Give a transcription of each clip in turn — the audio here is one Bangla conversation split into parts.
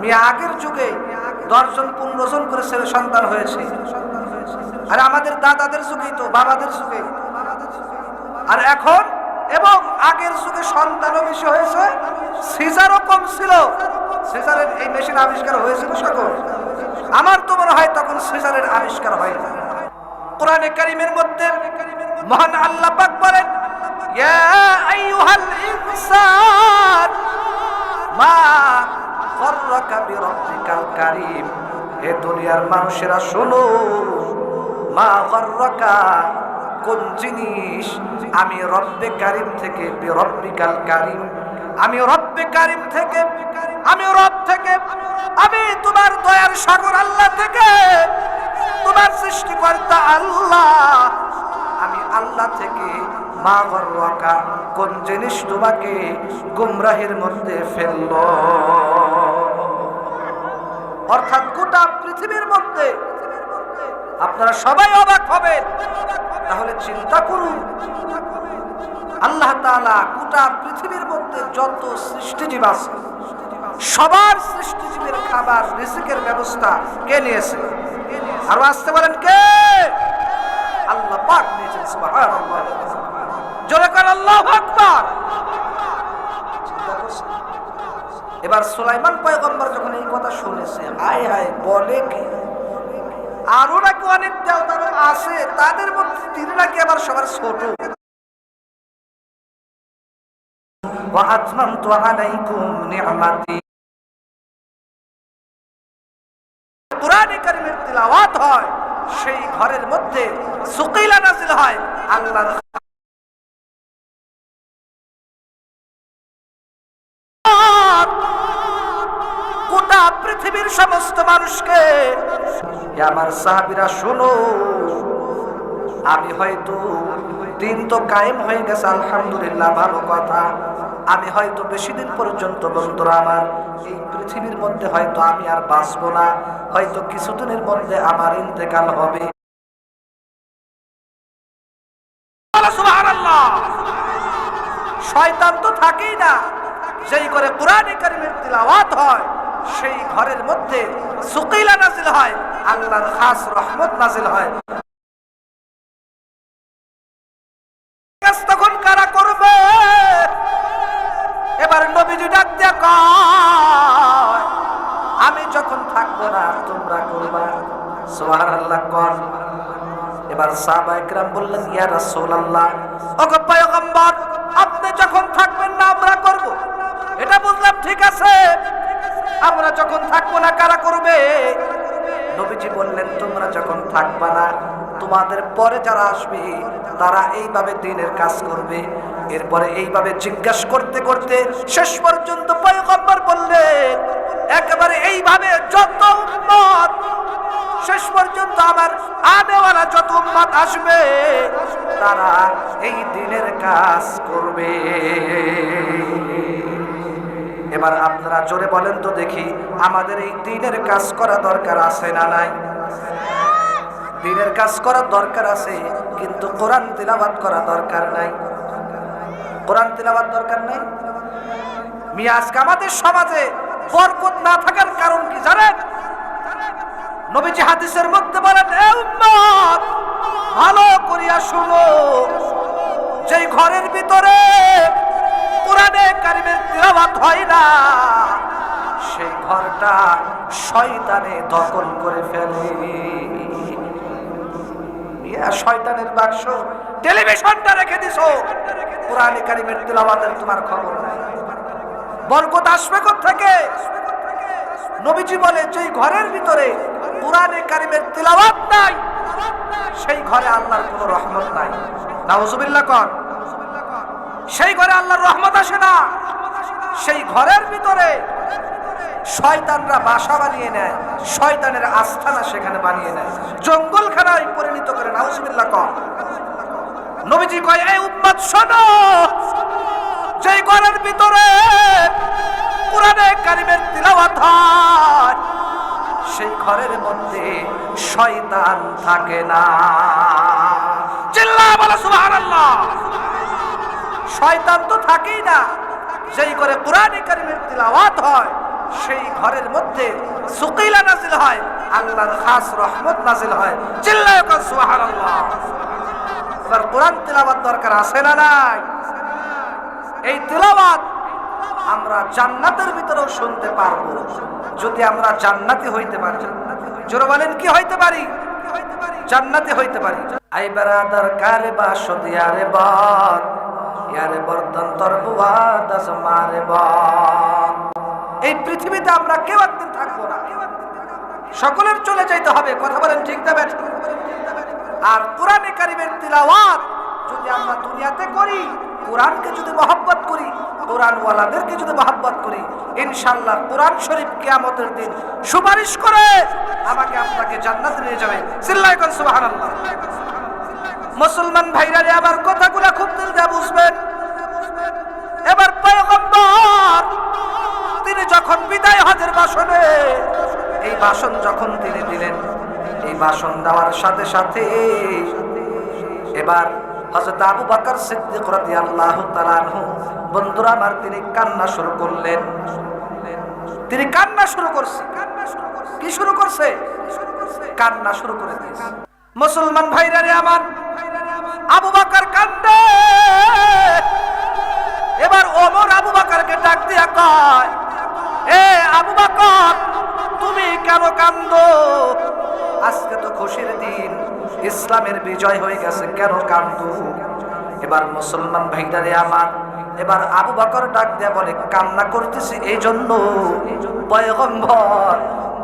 মেয়ে আগের যুগে দশজন পনেরো জন করে ছেলে সন্তান হয়েছে। আর আমাদের দাদাদের যুগেই তো, বাবাদের যুগে আর এখন এবং আগের যুগে সন্তানও বেশি হয়েছে, সিজারও কম ছিল। সিজারের এই মেশিন আবিষ্কার হয়েছিল সকল। আমার তো মনে হয় তখন সিজারের আবিষ্কার হয়নি কোরআনে কারিমের মধ্যে মহান আল্লাহ পাক বলেন, ইয়া আইয়ুহাল ইনসান, মা দুনিয়ার মানুষেরা, শোনো। মা গররাকা কোন জিনিস আমি রব্বে কারিম থেকে বিরব্বিকাল কারিম? আমি রব্বে কারিম থেকে, আমি রব থেকে, আমি তোমার দয়ার সাগর আল্লাহ থেকে, তোমার সৃষ্টিকর্তা আল্লাহ। আমি আল্লাহ থেকে মা গর্রকা কোন জিনিস তোমাকে গুমরাহের মধ্যে ফেলল? অর্থাৎ গোটা পৃথিবীর মধ্যে। আপনারা সবাই অবাক হবেন। তাহলে চিন্তা করুন। আল্লাহ তাআলা গোটা পৃথিবীর মধ্যে যত সৃষ্টিজীব আছে, সবার সৃষ্টিজীবের খাবার, রিজিকের ব্যবস্থা কে নিয়েছে? আরও আসতে বলেন কে? আল্লাহ পাক নিয়েছেন জোরে কর আল্লাহু আকবার চিন্তা করছেন? এবার সুলাইমান পয়গম্বর যখন এই কথা শুনেছে হায় হায় বলে কি আরো নাকি অনেক দেবতার আছে তাদের মধ্যে তিনি নাকি আবার সবার ছোট وأتممت عليكم نعمتي কোরআনে কারিমের তিলাওয়াত হয় সেই ঘরের মধ্যে সুকিলা নাজিল হয় আল্লাহর সমস্ত মানুষকে আমার সাহাবীরা, শোনো, আমি হয়তো দিন তো কায়েম হয়ে গেছে, আলহামদুলিল্লাহ, ভালো কথা আমি হয়তো বেশি দিন পর্যন্ত বন্ধুরা আমার, এই পৃথিবীর মধ্যে হয়তো আমি আর বাঁচবো না, হয়তো কিছুদিনের মধ্যে আমার ইন্তেকাল হবে। শয়তান তো থাকেই না, যেই করে কোরআনে কারিমের তিলাওয়াত হয় সেই ঘরের মধ্যে সুকিলা নাজিল হয়, আল্লাহর খাস রহমত নাজিল হয়। তখন কারা করবে? এবার নবীজি ডাক কয়, আমি যখন থাকব না, তোমরা করবা। সুবহানাল্লাহ কর। এবার সাহাবা একরাম বললেন, ইয়া রাসূলুল্লাহ, ওগো পয়গম্বর, আপনি যখন থাকবেন না, আমরা করব। এটা বুঝলাম ঠিক আছে আমরা যখন থাকব না, কারা করবে? নবীজি বললেন, তোমরা যখন থাকবা না, তোমাদের পরে যারা আসবে, তারা এইভাবে দিনের কাজ করবে। এরপরে এইভাবে জিজ্ঞাসা করতে করতে শেষ পর্যন্ত পয়গম্বর বললেন, একেবারে এইভাবে যত উম্মত, শেষ পর্যন্ত আমার আনেওয়ালা যত উম্মত আসবে, তারা এই দিনের কাজ করবে। এবার আপনারা জোরে বলেন তো দেখি, আমাদের এই দিনের কাজ করা দরকার আছে না নাই? দিনের কাজ করার দরকার আছে, কিন্তু কোরআন তিলাবাত করা দরকার নাই। কোরআন তিলাবাত দরকার নাই? মিয়া, আজকে আমাদের সমাজে বরকত না থাকার কারণ কি জানেন? নবীজি হাদিসের মধ্যে বলেন ভালো করিয়া শুনো। যেই ঘরের ভিতরে কোরআনে কারিমের হয় না। সেই ঘরটা শয়তানে দখল করে ফেলে। শয়তানের বাক্স টেলিভিশনটা রেখে দিছো। কোরআনে কারিমের তিলাওয়াতের তোমার খবর নাই। বরকত আসবে থেকে নবীজি বলে যে ঘরের ভিতরে কোরআনে কারিমের তিলাওয়াত নাই, সেই ঘরে আল্লাহর কোনো রহমত নাই। নাউজুবিল্লাহ কর সেই ঘরে আল্লাহর রহমত আসে না। সেই ঘরের ভিতরে শয়তানরা বাসা বানিয়ে নেয়, শয়তানের আস্থানা সেখানে বানিয়ে নেয়। জঙ্গলখানায় পরিণত করে, নাউজুবিল্লাহ কর নবীজি কয় এই উম্মত, শোনো। যেই ঘরের ভিতরে কোরআনে কারিমের তিলাওয়াত হয়, সেই ঘরের মধ্যে শয়তান থাকে না। চিল্লা বলো, সুবহানাল্লাহ। শয়তান তো থাকেই না। যেই করে কোরআনে কারিমের তিলাওয়াত হয়, সেই ঘরের মধ্যে সুকিলা নাজিল হয়, আল্লাহর খাস রহমত নাজিল হয়। চিল্লায় সুবহানাল্লাহ। এবার কোরআন তেলাওয়াত দরকার আছে না নাই? এই তিলাওয়াত আমরা জান্নাতের ভিতরেও শুনতে পারব। যদি আমরা জান্নাতি হইতে পারি। জোর বলেন, কি হইতে পারি? জান্নাতি হইতে পারি। আই বেরাদার কারে বা সদিয়ারে বর ইয়ারে বর্তন তর বুয়া মারে বর এই পৃথিবীতে আমরা কেউ একদিন থাকব না। সকলের চলে যাইতে হবে, কথা বলেন ঠিক দেবেন আর কোরআনে কারিমের তিলাওয়াত যদি আমরা দুনিয়াতে করি, কোরআনকে যদি মহব্বত করি, কোরআনওয়ালাদেরকে যদি মহব্বত করি ইনশাল্লাহ কোরআন শরীফ কিয়ামতের দিন সুপারিশ করে আমাকে আপনাকে জান্নাতে নিয়ে যাবে। সিল্লাই কর সুবহানাল্লাহ। মুসলমান ভাইরা রে আবার কথাগুলো খুব দিল দিয়ে বুঝবেন। এবার পয়গম্বর, তিনি যখন বিদায় হজের বাসনে এই বাসন যখন তিনি দিলেন, এই বাসন দেওয়ার সাথে সাথে এবার হযরত আবু বকর সিদ্দিক রাদিয়াল্লাহু তাআলা আনহু, বন্ধুরা আমার, তিনি কান্না শুরু করলেন। তিনি কান্না শুরু করছে। কি শুরু করছে? কান্না শুরু করে দিয়েছে। মুসলমান ভাইরা রে আমার আবু বকর কান্দে। এবার ওমর আবু বকরকে ডাক দিয়া কয়, এ আবু বকর, তুমি কেন কান্দো? আজকে তো খুশির দিন, ইসলামের বিজয় হয়ে গেছে, কেন কান্দো? এবার মুসলমান ভাইদারে আমার, এবার আবু বকর ডাক দেয়া বলে, কান্না করতেছি এই জন্য পয়গম্বর,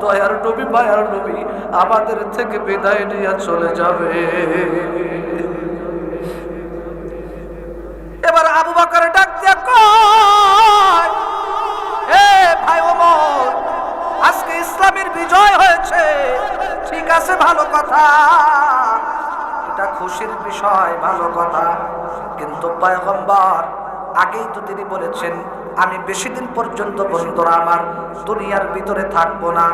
দয়ার নবী, মায়ার নবী, আমাদের থেকে বিদায় নিয়ে চলে যাবে এবার আবু বকর ডাক দিয়া ভাই ওমর, আজকে ইসলামের বিজয় হয়েছে। ঠিক আছে, ভালো কথা। এটা খুশির বিষয়, ভালো কথা। কিন্তু পয়গম্বর, আগেই তো তিনি বলেছেন, আমি বেশি দিন পর্যন্ত বন্ধুরা আমার দুনিয়ার ভিতরে থাকব না।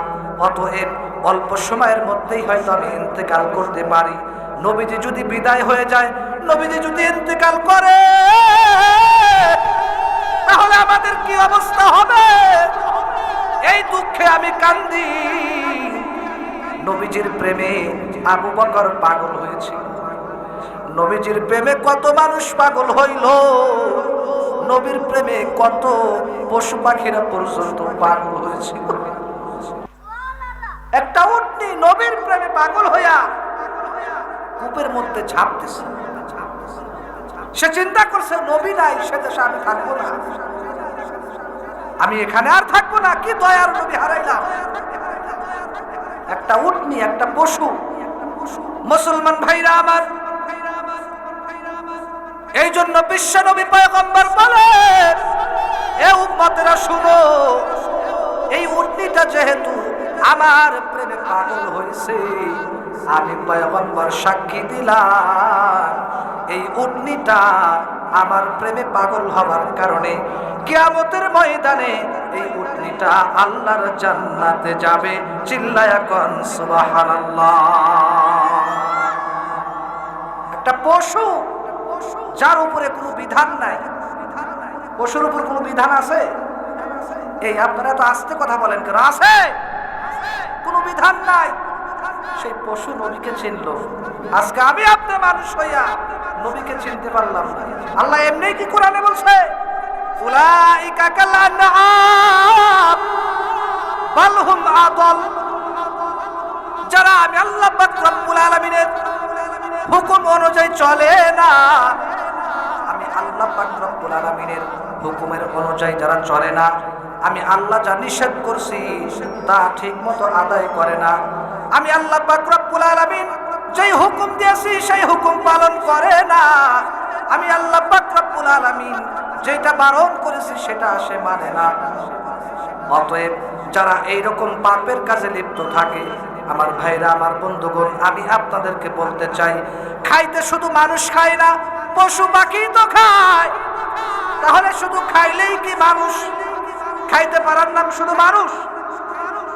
অতএব অল্প সময়ের মধ্যেই হয়তো আমি ইন্তেকাল করতে পারি। নবীজি যদি বিদায় হয়ে যায় নবীজি যদি ইন্তেকাল করে, তাহলে আমাদের কি অবস্থা হবে? এই দুঃখে আমি কান্দি। নবীজির প্রেমে আবু বকর পাগল হয়েছিল। নবীজির প্রেমে কত মানুষ পাগল হইল। নবীর প্রেমে কত পশু পাখিরা পর্যন্ত পাগল হয়েছিল। একটা উটনি নবীর প্রেমে পাগল হইয়া কূপের মধ্যে ঝাঁপতেছে সে চিন্তা করছে, নবী নাই, সে দেশে আমি থাকব না। আমি এখানে আর থাকব না, কি দয়ার নবী হারাইলাম। একটা উটনি, একটা পশু। মুসলমান ভাইরা আমার। এই জন্য বিশ্ব নবী পয়গম্বর বলে, এ উম্মতেরা, শুনো, এই উটনিটা যেহেতু আমার প্রেমে পাগল হয়েছে, আমি পয়গম্বর সাক্ষী দিলাম। এই উটনিটা আমার প্রেমে পাগল হওয়ার কারণে কিয়ামতের ময়দানে এই উটনিটা আল্লাহর জান্নাতে যাবে, চিল্লায়া কন একটা পশু, যার উপরে কোনো বিধান নাই। পশুর উপর কোনো বিধান আছে? এই আপনারা তো আস্তে কথা বলেন কেন? আছে? কোনো বিধান নাই। সেই পশু নবীকে চিনল। আজকে আমি আপনার মানুষ হইয়া নবীকে চিনতে পারলাম আল্লাহ এমনি কি কোরআনে বলছে? যারা আমি আল্লাহ রব্বুল আলামিনের হুকুম অনুযায়ী চলে না, আমি আল্লাহ রব্বুল আলামিনের হুকুমের অনুযায়ী যারা চলে না, আমি আল্লাহ যা নিষেধ করছি তা ঠিক মতো আদায় করে না। আমি আল্লাহ রব্বুল আলামিন যেই হুকুম দিয়েছি, সেই হুকুম পালন করে না। আমি আল্লাহ পাক রব্বুল আলামিন যেটা বারণ করেছি, সেটা সে মানে না। অতএব যারা এইরকম পাপের কাজে লিপ্ত থাকে, আমার ভাইরা, আমার বন্ধুগণ, আমি আপনাদেরকে বলতে চাই, খাইতে শুধু মানুষ খায় না, পশু পাখি তো খায়। তাহলে শুধু খাইলেই কি মানুষ? খাইতে পারার নাম শুধু মানুষ?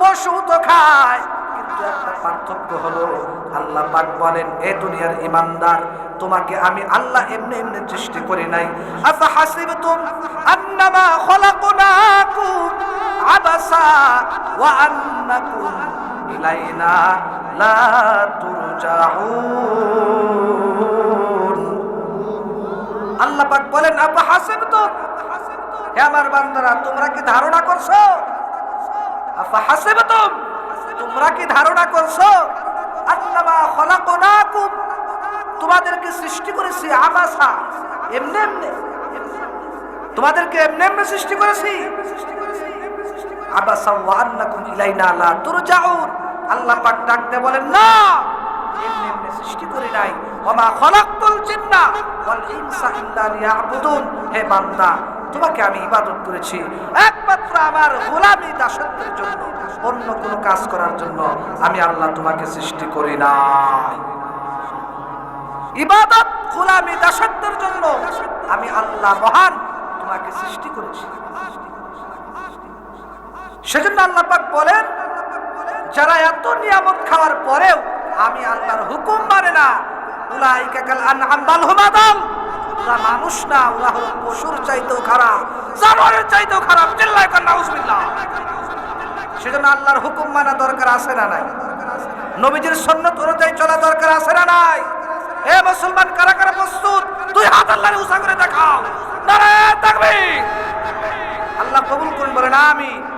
পশু তো খায়। কিন্তু একটা পার্থক্য হলো আল্লাহ পাক বলেন, এ দুনিয়ার ইমানদার, তোমাকে আমি আল্লাহ এমনি এমনি সৃষ্টি করি নাই। আফা হাসিবতুম আন্নামা খলাকনাকুম আবাসা ওয়া আন্নাকুম ইলাইনা লা তুরজাউন। আল্লাহ পাক বলেন, আফা হাসিবতুম, হে আমার বান্দারা, তোমরা কি ধারণা করছ? আফা হাসিবতুম, তোমরা কি ধারণা করছ? তোমাদেরকে সৃষ্টি করেছি আবাসা এমনি এমনি। তোমাদেরকে এমনি এমনি সৃষ্টি করেছি। আবাসা বলেন, না সৃষ্টি করি নাই। হে তোমাকে আমি ইবাদত করেছি। একমাত্র আমার গোলামি দাসত্বের জন্য। অন্য কোনো কাজ করার জন্য আমি আল্লাহ তোমাকে সৃষ্টি করি নাই। ইবাদত গোলামি দাসত্বের জন্য আমি আল্লাহ মহান তোমাকে সৃষ্টি করেছি। সেজন্য আল্লাহ পাক বলেন, যারা এত নিয়ামত খাওয়ার পরেও আমি আল্লাহর হুকুম মানে না ওরা মানুষ না, ওরা হলো পশুর চাইতেও খারাপ, জানোয়ারের চাইতেও খারাপ, চিল্লায় সেজন্য আল্লাহর হুকুম মানা দরকার আছে না নাই? নবীজির সন্ন্যত অনুযায়ী চলা দরকার আছে না নাই? এ মুসলমান, কারা কারা প্রস্তুত? তুই হাত আল্লাহরে উসা করে দেখাও। নারায়ণ তাকবীর। আল্লাহ কবুল করুন, বলেন, আমিন।